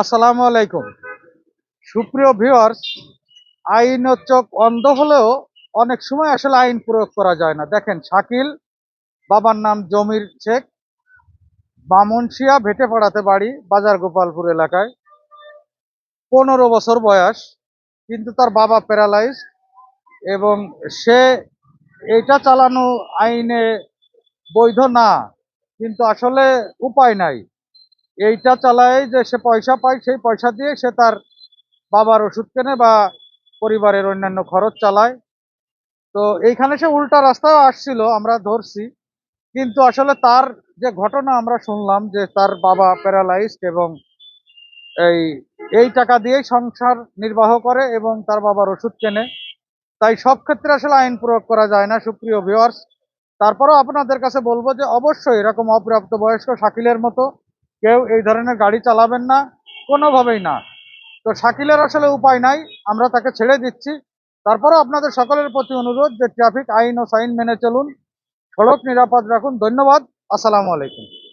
আসসালামু আলাইকুম। সুপ্রিয় ভিওয়ার্স আইন চোখ অন্ধ হলেও অনেক সময় আসলে আইন প্রয়োগ করা যায় না। দেখেন, শাকিল, বাবার নাম জমির শেখ, বামনশিয়া ভেটে পাড়াতে বাড়ি, বাজার গোপালপুর এলাকায়। পনেরো বছর বয়স, কিন্তু তার বাবা প্যারালাইজ এবং সে এটা চালানো আইনে বৈধ না, কিন্তু আসলে উপায় নাই। এইটা চালায় যে সে পয়সা পায়, সেই পয়সা দিয়ে সে তার বাবার ওষুধ কেনে বা পরিবারের অন্যান্য খরচ চালায়। তো এইখানে সে উল্টা রাস্তায় আসছিল, আমরা ধরছি। কিন্তু আসলে তার যে ঘটনা আমরা শুনলাম যে তার বাবা প্যারালাইজড এবং এই এই টাকা দিয়েই সংসার নির্বাহ করে এবং তার বাবার ওষুধ কেনে। তাই সব ক্ষেত্রে আসলে আইন প্রয়োগ করা যায় না, সুপ্রিয় ভিউয়ার্স তারপরেও আপনাদের কাছে বলব যে অবশ্যই এরকম অপ্রাপ্ত বয়স্ক শাকিলের মতো কেউ এই ধরনের গাড়ি চালাবেন না, কোনোভাবেই না। তো শাকিলের আসলে উপায় নাই, আমরা তাকে ছেড়ে দিচ্ছি। তারপরে আপনাদের সকলের প্রতি অনুরোধ যে ট্রাফিক আইন ও সাইন মেনে চলুন। সড়ক নিরাপদ রাখুন। ধন্যবাদ। আসসালামু আলাইকুম।